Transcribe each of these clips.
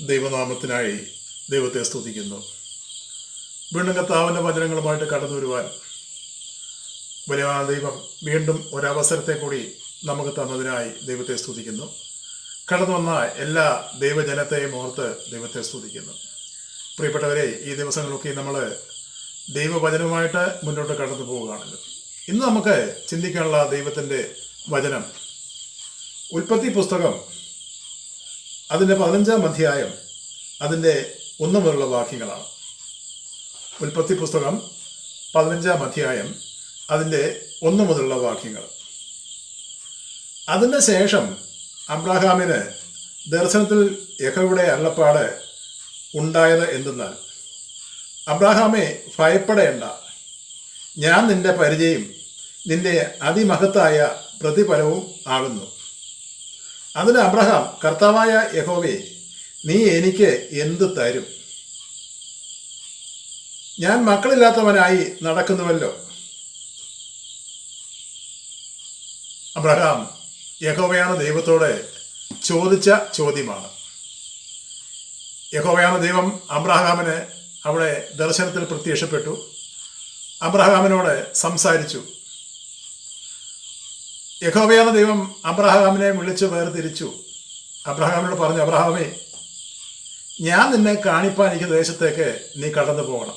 ദൈവനാമത്തിനായി ദൈവത്തെ സ്തുതിക്കുന്നു. വീണ്ടും കത്താവിന്റെ വചനങ്ങളുമായിട്ട് കടന്നു വരുവാൻ വലിയ ദൈവം വീണ്ടും ഒരവസരത്തെ കൂടി നമുക്ക് തന്നതിനായി ദൈവത്തെ സ്തുതിക്കുന്നു. കടന്നു വന്ന എല്ലാ ദൈവജനത്തെയും ഓർത്ത് ദൈവത്തെ സ്തുതിക്കുന്നു. പ്രിയപ്പെട്ടവരെ ഈ ദിവസങ്ങളൊക്കെ നമ്മൾ ദൈവവചനവുമായിട്ട് മുന്നോട്ട് കടന്നു പോവുകയാണല്ലോ. ഇന്ന് നമുക്ക് ചിന്തിക്കാനുള്ള ദൈവത്തിന്റെ വചനം ഉൽപ്പത്തി പുസ്തകം അതിന്റെ പതിനഞ്ചാം അധ്യായം അതിന്റെ ഒന്ന് മുതലുള്ള വാക്യങ്ങളാണ്. ഉൽപ്പത്തി പുസ്തകം പതിനഞ്ചാം അധ്യായം അതിന്റെ ഒന്ന് മുതലുള്ള വാക്യങ്ങൾ. അതിന് ശേഷം അബ്രാഹാമിന് ദർശനത്തിൽ യഹോയുടെ അരുളപ്പാട് ഉണ്ടായത് എന്തെന്നാൽ അബ്രാഹാമെ ഭയപ്പെടേണ്ട. ഞാൻ നിന്റെ പരിചയം നിന്റെ അതിമഹത്തായ പ്രതിഫലവും ആകുന്നു. അതിന് അബ്രഹാം കർത്താവായ യഹോവേ നീ എനിക്ക് എന്ത് തരും? ഞാൻ മക്കളില്ലാത്തവനായി നടക്കുന്നുവല്ലോ. അബ്രഹാം യഹോവയാണ് ദൈവത്തോട് ചോദിച്ച ചോദ്യമാണ്. യഹോവയാണ് ദൈവം അബ്രഹാമിന് അവിടെ ദർശനത്തിൽ പ്രത്യക്ഷപ്പെട്ടു. അബ്രഹാമിനോട് സംസാരിച്ചു. യഹോവയാണ് ദൈവം അബ്രഹാമിനെ വിളിച്ച് വേർതിരിച്ചു. അബ്രഹാമിനോട് പറഞ്ഞു അബ്രഹാമേ ഞാൻ നിന്നെ കാണിപ്പാൻ എനിക്ക് ദേശത്തേക്ക് നീ കടന്നു പോകണം.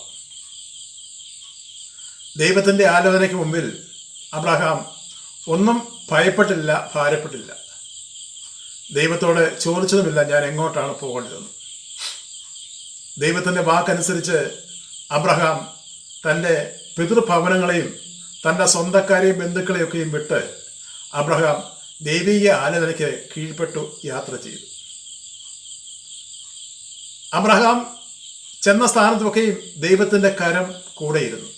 ദൈവത്തിന്റെ ആലോചനയ്ക്ക് മുമ്പിൽ അബ്രഹാം ഒന്നും ഭയപ്പെട്ടില്ല ഭാരപ്പെട്ടില്ല. ദൈവത്തോട് ചോദിച്ചതുമില്ല ഞാൻ എങ്ങോട്ടാണ് പോകേണ്ടതെന്ന്. ദൈവത്തിന്റെ വാക്കനുസരിച്ച് അബ്രഹാം തന്റെ പിതൃഭവനങ്ങളെയും തന്റെ സ്വന്തക്കാരെയും ബന്ധുക്കളെയൊക്കെയും വിട്ട് അബ്രഹാം ദൈവീയ ആലോചനയ്ക്ക് കീഴ്പ്പെട്ടു യാത്ര ചെയ്തു. അബ്രഹാം ചെന്ന സ്ഥാനത്തൊക്കെയും ദൈവത്തിന്റെ കരം കൂടെയിരുന്നു.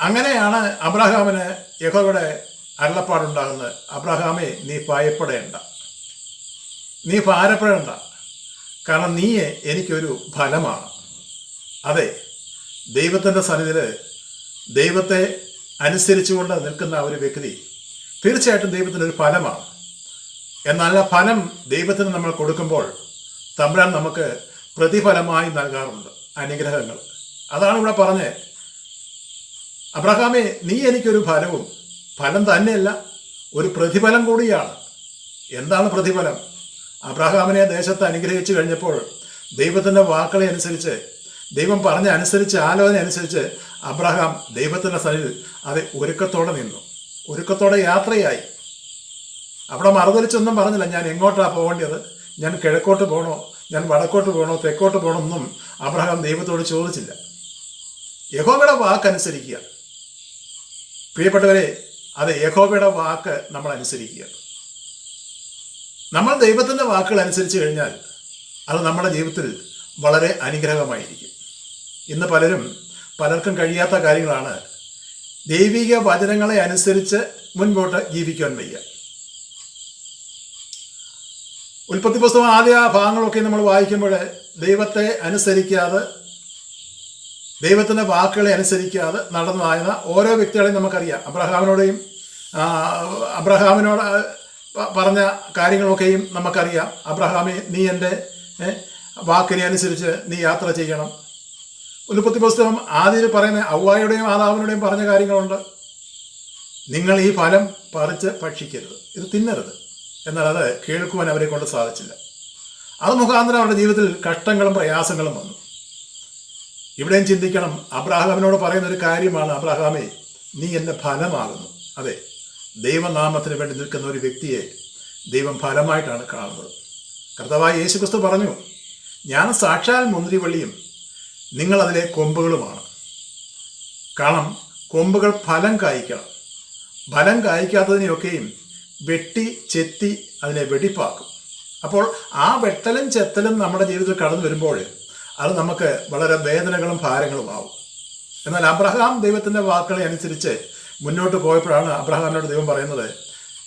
അങ്ങനെയാണ് അബ്രഹാമിന് യഹോയുടെ അരുളപ്പാടുണ്ടാകുന്നത്. അബ്രഹാമേ നീ ഭയപ്പെടേണ്ട. നീ ഭാരപ്പെടേണ്ട. കാരണം നീ എനിക്കൊരു ഫലമാണ്. അതെ ദൈവത്തിന്റെ സന്നിധിയിൽ ദൈവത്തെ അനുസരിച്ചുകൊണ്ട് നിൽക്കുന്ന ഒരു വ്യക്തി തീർച്ചയായിട്ടും ദൈവത്തിന്റെ ഒരു ഫലമാണ്. എന്നാൽ ആ ഫലം ദൈവത്തിന് നമ്മൾ കൊടുക്കുമ്പോൾ തമ്പുരാൻ നമുക്ക് പ്രതിഫലമായി നൽകാറുണ്ട് അനുഗ്രഹങ്ങൾ. അതാണ് ഇവിടെ പറഞ്ഞത് അബ്രഹാമേ നീ എനിക്കൊരു ഫലവും ഫലം തന്നെയല്ല ഒരു പ്രതിഫലം കൂടിയാണ്. എന്താണ് പ്രതിഫലം? അബ്രഹാമിനെ ദേശത്ത് അനുഗ്രഹിച്ചു കഴിഞ്ഞപ്പോൾ ദൈവത്തിന്റെ വാക്കുകളെ അനുസരിച്ച് ദൈവം പറഞ്ഞ അനുസരിച്ച് ആലോചന അനുസരിച്ച് അബ്രഹാം ദൈവത്തിന്റെ സന്നിധിയിൽ അത് ഒരുക്കത്തോടെ നിന്നു. ഒരുക്കത്തോടെ യാത്രയായി. അവിടെ മറുതലിച്ചൊന്നും പറഞ്ഞില്ല. ഞാൻ എങ്ങോട്ടാണ് പോകേണ്ടത്? ഞാൻ കിഴക്കോട്ട് പോകണോ ഞാൻ വടക്കോട്ട് പോകണോ തെക്കോട്ട് പോകണോ എന്നും അബ്രഹാം ദൈവത്തോട് ചോദിച്ചില്ല. യഹോവയുടെ വാക്കനുസരിക്കുക പ്രിയപ്പെട്ടവരെ അത് യഹോബയുടെ വാക്ക് നമ്മൾ അനുസരിക്കുക. നമ്മൾ ദൈവത്തിന്റെ വാക്കുകൾ അനുസരിച്ച് കഴിഞ്ഞാൽ അത് നമ്മുടെ ജീവിതത്തിൽ വളരെ അനുഗ്രഹമായിരിക്കും. ഇന്ന് പലരും പലർക്കും കഴിയാത്ത കാര്യങ്ങളാണ്. ദൈവിക വചനങ്ങളെ അനുസരിച്ച് മുൻപോട്ട് ജീവിക്കാൻ വയ്യ. ഉൽപ്പത്തി പുസ്തകം ആദ്യ ഭാഗങ്ങളൊക്കെ നമ്മൾ വായിക്കുമ്പോൾ ദൈവത്തെ അനുസരിക്കാതെ ദൈവത്തിന്റെ വാക്കുകളെ അനുസരിക്കാതെ നടന്നതായ ഓരോ വ്യക്തികളെയും നമുക്കറിയാം. അബ്രഹാമിനോടെയും അബ്രഹാമിനോട് പറഞ്ഞ കാര്യങ്ങളൊക്കെയും നമുക്കറിയാം. അബ്രഹാമി നീ എന്റെ വാക്കിനെ അനുസരിച്ച് നീ യാത്ര ചെയ്യണം. ഉൽപ്പത്തി പുസ്തകം ആദ്യം പറയുന്ന ഔവായുടെയും ആദാവിനുടെയും പറഞ്ഞ കാര്യങ്ങളുണ്ട്. നിങ്ങൾ ഈ ഫലം പറിച്ച് ഭക്ഷിക്കരുത്. ഇത് തിന്നരുത്. എന്നാൽ അത് കേൾക്കുവാൻ അവരെ കൊണ്ട് സാധിച്ചില്ല. അത് മുഖാന്തരം അവരുടെ ജീവിതത്തിൽ കഷ്ടങ്ങളും പ്രയാസങ്ങളും വന്നു. ഇവിടെയും ചിന്തിക്കണം. അബ്രാഹാമിനോട് പറയുന്ന ഒരു കാര്യമാണ് അബ്രാഹാമേ നീ എന്റെ ഫലമാകുന്നു. അതെ ദൈവനാമത്തിന് വേണ്ടി നിൽക്കുന്ന ഒരു വ്യക്തിയെ ദൈവം ഫലമായിട്ടാണ് കാണുന്നത്. കർത്താവായ യേശുക്രിസ്തു പറഞ്ഞു ഞാൻ സാക്ഷാൽ മുന്തിരിവള്ളിയും നിങ്ങൾ അതിലെ കൊമ്പുകളുമാണ്. കാരണം കൊമ്പുകൾ ഫലം കായ്ക്കണം ഫലം കായ്ക്കാത്തതിനെയൊക്കെയും വെട്ടി ചെത്തി അതിനെ വെടിപ്പാക്കും. അപ്പോൾ ആ വെട്ടലും ചെത്തലും നമ്മുടെ ജീവിതത്തിൽ കടന്നു വരുമ്പോൾ അത് നമുക്ക് വളരെ വേദനകളും ഭാരങ്ങളും ആവും. എന്നാൽ അബ്രഹാം ദൈവത്തിന്റെ വാക്കുകളെ അനുസരിച്ച് മുന്നോട്ട് പോയപ്പോഴാണ് അബ്രഹാമിനോട് ദൈവം പറയുന്നത്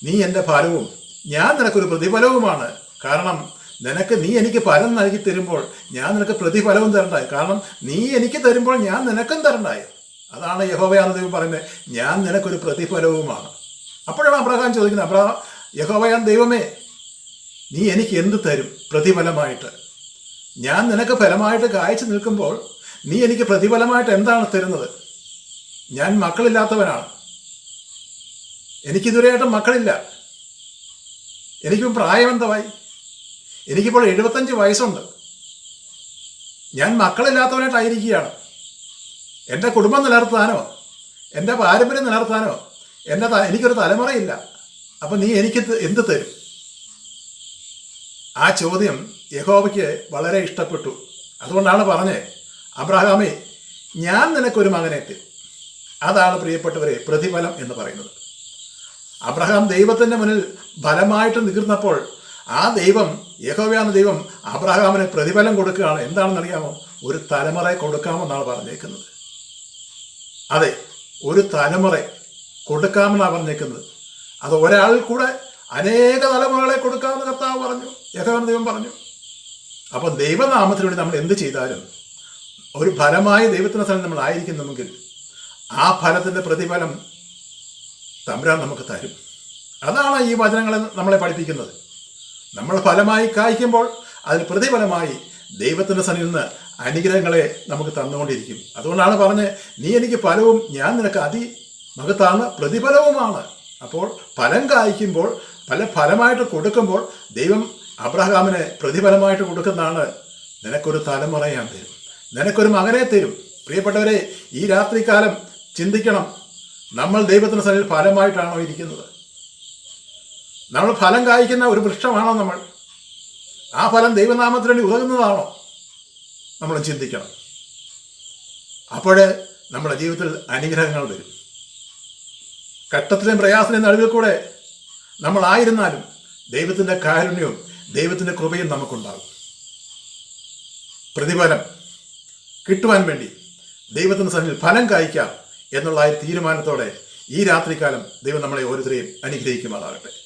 നീ എന്റെ ഫലവും ഞാൻ നിനക്കൊരു പ്രതിഫലവുമാണ്. കാരണം നിനക്ക് നീ എനിക്ക് ഫലം നൽകി തരുമ്പോൾ ഞാൻ നിനക്ക് പ്രതിഫലവും തരണ്ടായി. കാരണം നീ എനിക്ക് തരുമ്പോൾ ഞാൻ നിനക്കും തരണ്ടായി. അതാണ് യഹോവയാണ് ദൈവം പറയുന്നത്. ഞാൻ നിനക്കൊരു പ്രതിഫലവുമാണ്. അപ്പോഴാണ് അബ്രഹാം ചോദിക്കുന്നത് അബ്രഹാം യഹോവയാൻ ദൈവമേ നീ എനിക്ക് എന്ത് തരും പ്രതിഫലമായിട്ട്? ഞാൻ നിനക്ക് ഫലമായിട്ട് കായച്ചു നിൽക്കുമ്പോൾ നീ എനിക്ക് പ്രതിഫലമായിട്ട് എന്താണ് തരുന്നത്? ഞാൻ മക്കളില്ലാത്തവനാണ്. എനിക്കിതുവരെയായിട്ടും മക്കളില്ല. എനിക്കും പ്രായം എന്തായി എനിക്കിപ്പോൾ എഴുപത്തഞ്ച് വയസ്സുണ്ട്. ഞാൻ മക്കളില്ലാത്തവനായിട്ടായിരിക്കുകയാണ് എന്റെ കുടുംബം നിലനിർത്താനോ എന്റെ പാരമ്പര്യം നിലനിർത്താനോ എന്റെ എനിക്കൊരു തലമുറയില്ല. അപ്പം നീ എനിക്ക് എന്ത് തരും? ആ ചോദ്യം യഹോബയ്ക്ക് വളരെ ഇഷ്ടപ്പെട്ടു. അതുകൊണ്ടാണ് പറഞ്ഞേ അബ്രഹാമേ ഞാൻ നിനക്കൊരു മകനെ തരും. അതാണ് പ്രിയപ്പെട്ടവരെ പ്രതിഫലം എന്ന് പറയുന്നത്. അബ്രഹാം ദൈവത്തിന്റെ മുന്നിൽ ബലമായിട്ട് നികർന്നപ്പോൾ ആ ദൈവം യഹോവയാണ് ദൈവം അബ്രഹാമിന് പ്രതിഫലം കൊടുക്കുകയാണ്. എന്താണെന്ന് അറിയാമോ ഒരു തലമുറ കൊടുക്കാമെന്നാണ് പറഞ്ഞേക്കുന്നത്. അതെ ഒരു തലമുറ കൊടുക്കാമെന്നാണ് പറഞ്ഞേക്കുന്നത്. അത് ഒരാൾ കൂടെ അനേക തലമുറകളെ കൊടുക്കാമെന്ന് കർത്താവ് പറഞ്ഞു യഹോവൻ ദൈവം പറഞ്ഞു. അപ്പോൾ ദൈവനാമത്തിന് വേണ്ടി നമ്മൾ എന്ത് ചെയ്താലും ഒരു ഫലമായി ദൈവത്തിന്റെ സ്ഥലം നമ്മൾ ആയിരിക്കുന്നുവെങ്കിൽ ആ ഫലത്തിന്റെ പ്രതിഫലം തമ്പുരാൻ നമുക്ക് തരും. അതാണ് ഈ വചനങ്ങളെ നമ്മളെ പഠിപ്പിക്കുന്നത്. നമ്മൾ ഫലമായി കായ്ക്കുമ്പോൾ അതിന് പ്രതിഫലമായി ദൈവത്തിന്റെ സന്നിധിയിൽ നിന്ന് അനുഗ്രഹങ്ങളെ നമുക്ക് തന്നുകൊണ്ടിരിക്കും. അതുകൊണ്ടാണ് പറഞ്ഞ് നീ എനിക്ക് ഫലവും ഞാൻ നിനക്ക് അതി മകത്താണ് പ്രതിഫലവുമാണ്. അപ്പോൾ ഫലം കായ്ക്കുമ്പോൾ പല ഫലമായിട്ട് കൊടുക്കുമ്പോൾ ദൈവം അബ്രഹാമിനെ പ്രതിഫലമായിട്ട് കൊടുക്കുന്നതാണ് നിനക്കൊരു തലമുറ ഞാൻ തരും. നിനക്കൊരു മകനെ തരും. പ്രിയപ്പെട്ടവരെ ഈ രാത്രികാലം ചിന്തിക്കണം. നമ്മൾ ദൈവത്തിന്റെ സന്നിധിയിൽ ഫലമായിട്ടാണോ ഇരിക്കുന്നത്? നമ്മൾ ഫലം കായ്ക്കുന്ന ഒരു വൃക്ഷമാണോ നമ്മൾ? ആ ഫലം ദൈവനാമത്തിന് വേണ്ടി ഉതകുന്നതാണോ? നമ്മൾ ചിന്തിക്കണം. അപ്പോഴേ നമ്മുടെ ജീവിതത്തിൽ അനുഗ്രഹങ്ങൾ വരും. കഷ്ടത്തിലെയും പ്രയാസത്തിലെയും നടുവിൽ കൂടെ നമ്മളായിരുന്നാലും ദൈവത്തിന്റെ കാരുണ്യവും ദൈവത്തിന്റെ കൃപയും നമുക്കുണ്ടാകും. പ്രതിഫലം കിട്ടുവാൻ വേണ്ടി ദൈവത്തിന്റെ സന്നിധിയിൽ ഫലം കായ്ക്കാം എന്നുള്ള ആ തീരുമാനത്തോടെ ഈ രാത്രികാലം ദൈവം നമ്മളെ ഓരോരുത്തരെയും അനുഗ്രഹിക്കുമാറാകട്ടെ.